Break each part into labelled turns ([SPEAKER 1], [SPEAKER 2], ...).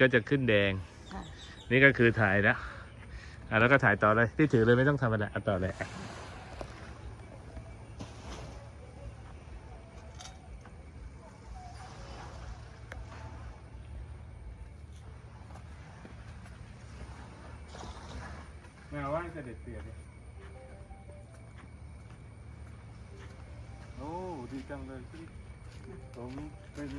[SPEAKER 1] ก็จะขึ้นแดง
[SPEAKER 2] ค่ะ
[SPEAKER 1] นี่ก็คือถ่ายแล้วอะแล้วก็ถ่ายต่อเลยที่ถือเลยไม่ต้องทำอะไรอะต่อเลยอะมาไหว้เสด็จเตี่ยดิโอ้ดีจังเลยที่ผมเป็น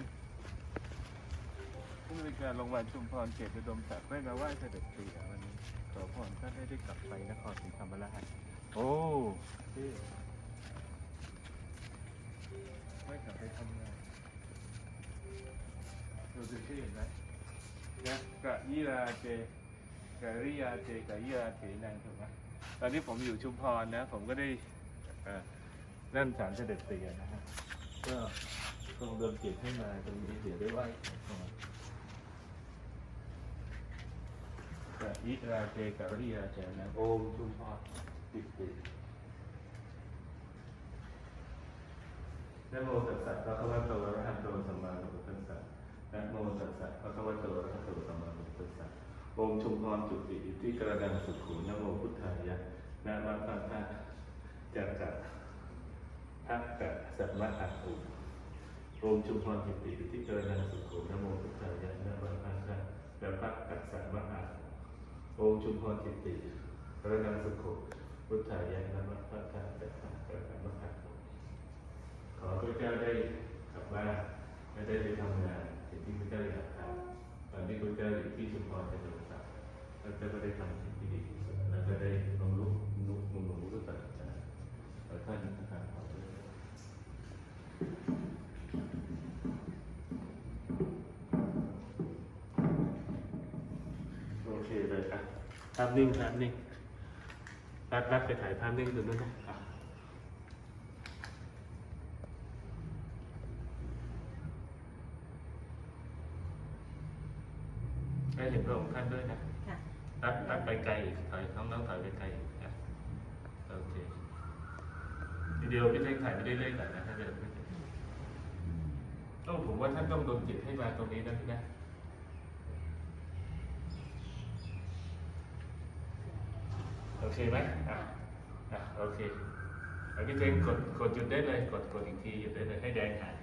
[SPEAKER 1] ผู้บริการโรงพยาบาลชุมพรเขตอุดมศักดิ์ได้มาไหว้เสด็จเตี่ยวันนี้ขอพรท่านให้ได้กลับไปนครศรีธรรมราชโอ้ที่ไม่กลับไปทำงานดูสิที่เห็นไหมนะกะยี่ราเจกะริยาเจกะยิยาเถนังถูกไหมตอนนี้ผมอยู่ชุมพรนะ ผมก็ได้นั่นสารเสด็จเตี่ยนะฮะก็ทรงเดิมจิตให้มาตรงนี้เดี๋ยวได้ไหว้ขอพรกะ ยิราเจกะริยาเจนะโอมชุมพรติดตินะโมตัสสะภะคะวะโตระหะโตสัมมาสัมพุทธัสสะนะโมตัสสะภะคะวะโตระหะโตสัมมาสัมพุทธัสสะโอมชุมพรจุติอิทธิกระดังสุขุนโมพุทธายะนามาพันธะจักระทักกะสัมมาอัตตุโอมชุมพรจุติอิทธิกระดังสุขุนโมพุทธายะนามาพันธะจักระกะสัมมาอัตตุ องชุมพรจิตติพระดังสุขุพุทธายันนมาพันธะจักระกะสัมมาอัตตุขอพระเจ้าได้กลับบ้านไม่ได้ไปทำงานสิ่งที่พระเจ้าอยากทำตอนนี้พระเจ้าอยู่ที่ชุมพรเป็นตัวสัตว์ เคเลยครับภาพนิ่งภาพนิ่งรัดรัดไปถ่ายภาพนิ่งดูด้วยนะครับได้เห็นพระองค์ท่านด้วยนะ
[SPEAKER 2] ค่ะ
[SPEAKER 1] ตัดตัดไปไกลอีกถอยน้องน้องถอยไปไกลอีกนะโอเควิดีโอพี่เล็กถ่ายไปเรื่อยๆก่อนนะถ้าเดินไม่ถึงต้องผมว่าท่านต้องโดนจิตให้มาตรงนี้นะพี่นะ โอเคไหมอะอะโอเคอาพี่เทงกดกดหยุดได้เลย กดกดอีกทีหยุดได้เลยให้แดงหาย